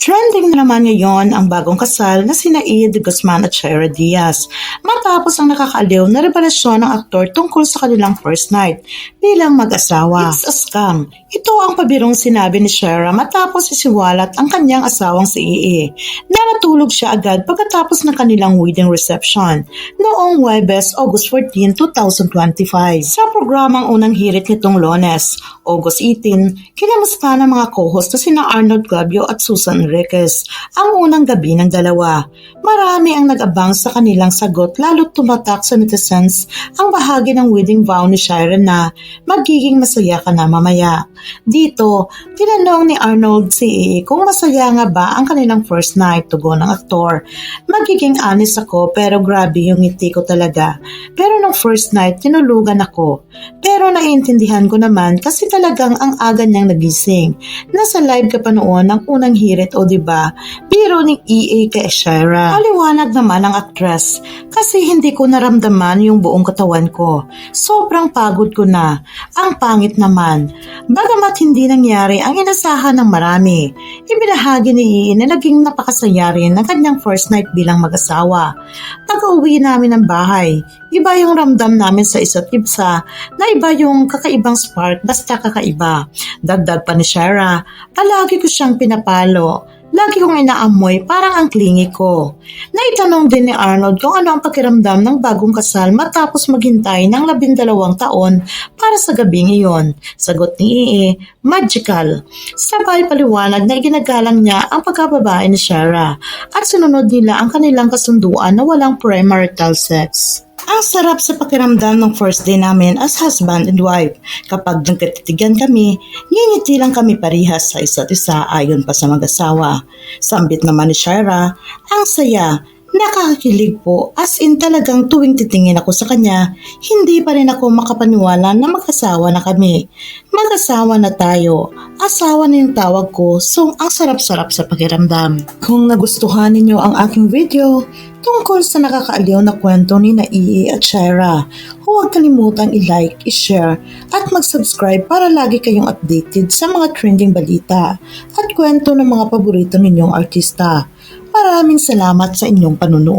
Trending na naman ngayon ang bagong kasal na sina de Guzman at Shaira Diaz matapos ang nakakaaliw na revelasyon ng aktor tungkol sa kanilang first night bilang mag-asawa. It's a scam. Ito ang pabirong sinabi ni Shaira matapos isiwalat ang kanyang asawang si Ie na natulog siya agad pagkatapos ng kanilang wedding reception noong Webes, August 14, 2025. Sa programang unang hirit nitong Lones, August 18, kinamusta ng mga co-host na sina Arnold Gabio at Susan Enriquez ang unang gabi ng dalawa. Marami ang nag-abang sa kanilang sagot lalo't tumatak sa netizens ang bahagi ng wedding vow ni Sharon na magiging masaya ka na mamaya. Dito, tinanong ni Arnold Ii kung masaya nga ba ang kanilang first night tugon ng aktor. Magiging honest ako pero grabe yung ngiti ko talaga. Pero nung first night, tinulugan ako. Pero naiintindihan ko naman kasi talagang ang aga niyang nagising. Nasa live ka pa noon ng unang hirit o di ba? Biro ni EA kay Shira. Paliwanag naman ang actress kasi hindi ko naramdaman yung buong katawan ko. Sobrang pagod ko na. Ang pangit naman. Bagamat hindi nangyari ang inasahan ng marami, ibinahagi ni EA na naging napakasaya rin ng kanyang first night bilang mag-asawa. Pag-uwi namin ng bahay, iba yung ramdam namin sa isa't isa na iba yung kakaibang spark basta kakaiba. Dagdag pa ni Shara, palagi ko siyang pinapalo. Lagi kong inaamoy parang ang klingi ko. Naitanong din ni Arnold kung ano ang pakiramdam ng bagong kasal matapos maghintay ng labindalawang taon para sa gabing iyon. Sagot ni Ie, magical. Sabay paliwanag na iginagalang niya ang pagkababae ni Shara at sinunod nila ang kanilang kasunduan na walang premarital sex. Sarap sa pakiramdam ng first day namin as husband and wife. Kapag nagkatitigan kami, ngingiti lang kami parihas sa isa't isa ayon pa sa mag-asawa. Sambit naman ni Shara, ang saya, nakakakilig po as in talagang tuwing titingin ako sa kanya, hindi pa rin ako makapaniwala na mag-asawa na kami. Mag-asawa na tayo, asawa na yung tawag ko, so ang sarap-sarap sa pakiramdam. Kung nagustuhan ninyo ang aking video, tungkol sa nakakaaliw na kwento ni Naii at Shaira. Huwag kalimutang i-like, i-share at mag-subscribe para lagi kayong updated sa mga trending balita at kwento ng mga paborito ninyong artista. Maraming salamat sa inyong panunood.